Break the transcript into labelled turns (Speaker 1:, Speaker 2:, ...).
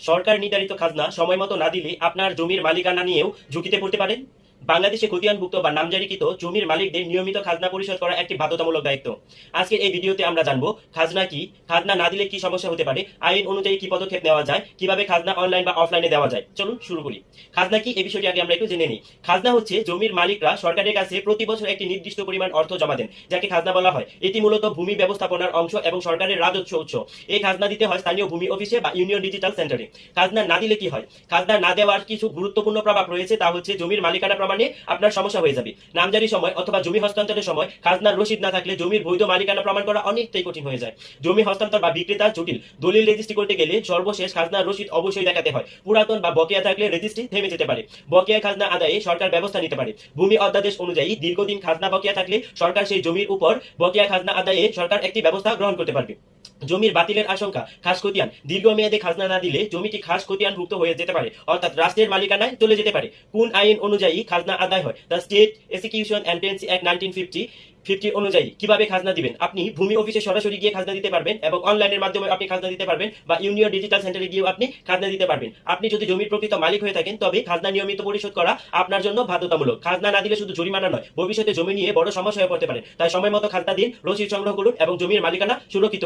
Speaker 1: সরকার নির্ধারিত খাজনা সময় মতো না দিলে আপনার জমির মালিকানা নিয়েও ঝুঁকিতে পড়তে পারেন? বাংলাদেশে খতিয়ানভুক্ত বা নামজারিকৃত জমির মালিকদের নিয়মিত খাজনা পরিশোধ করা একটি বাধ্যতামূলক দায়িত্ব। আজকে এই ভিডিওতে আমরা জানব, খাজনা কি? খাজনা না দিলে কি সমস্যা হতে পারে? আইন অনুযায়ী কি পদক্ষেপ নেওয়া যায়? কীভাবে খাজনা অনলাইন বা অফলাইনে দেওয়া যায়? চলুন শুরু করি। খাজনা কি? এই বিষয়টি আগে আমরা একটু জেনে নিই। খাজনা হচ্ছে জমির মালিকরা সরকারের কাছে প্রতি বছর একটি নির্দিষ্ট পরিমাণ অর্থ জমা দেন, যাকে খাজনা বলা হয়। এটি মূলত ভূমি ব্যবস্থাপনার অংশ এবং সরকারের রাজস্ব উৎস। এই খাজনা দিতে হয় স্থানীয় ভূমি অফিসে বা ইউনিয়ন ডিজিটাল সেন্টারে। খাজনা না দিলে কি হয়? খাজনা না দেওয়ার কিছু গুরুত্বপূর্ণ প্রভাব রয়েছে, তা হচ্ছে জমির মালিকানা প্রমাণে আপনার সমস্যা হয়ে যাবে। নামজারির সময় অথবা জমি হস্তান্তরের সময় খাজনার রসিদ না থাকলে জমির বৈধ মালিকানা প্রমাণ করা অনেকটাই কঠিন হয়ে যায়। জমি হস্তান্তর বা বিক্রেতা জটিল। দলিল রেজিস্ট্রি করতে গেলে সর্বশেষ খাজনার রসিদ অবশ্যই দেখাতে হয়। পুরাতন বা বকেয়া থাকলে রেজিস্ট্রি থেমে যেতে পারে। বকেয়া খাজনা আদায়ে সরকার ব্যবস্থা নিতে পারে। ভূমি অধ্যাদেশ অনুযায়ী দীর্ঘদিন খাজনা বকেয়া থাকলে সরকার সেই জমির উপর বকেয়া খাজনা আদায়ে সরকার একটি ব্যবস্থা গ্রহণ করতে পারবে। জমির বাতিলের আশঙ্কা, খাস খতিয়ান। দীর্ঘমেয়াদে খাজনা না দিলে জমিটি খাস খতিয়ানভুক্ত হয়ে যেতে পারে, অর্থাৎ রাষ্ট্রের মালিকানায় চলে যেতে পারে। কোন আইন অনুযায়ী খাজনা আদায় হয়? The state execution and tenancy act nineteen fifty fifty অনুযায়ী কীভাবে খাজনা দিবেন? আপনি ভূমি অফিসে সরাসরি গিয়ে খাজনা দিতে পারবেন এবং অনলাইনের মাধ্যমে আপনি খাজনা দিতে পারবেন বা ইউনিয়ন ডিজিটাল সেন্টারে গিয়েও আপনি খাজনা দিতে পারবেন। আপনি যদি জমির প্রকৃত মালিক হয়ে থাকেন, তবে খাজনা নিয়মিত পরিশোধ করা আপনার জন্য বাধ্যতামূলক। খাজনা না দিলে শুধু জরিমানা নয়, ভবিষ্যতে জমি নিয়ে বড় সমস্যা হয়ে পড়তে পারে। তাই সময় মতো খাজনা দিন, রসিদ সংগ্রহ করুন এবং জমির মালিকানা সুরক্ষিত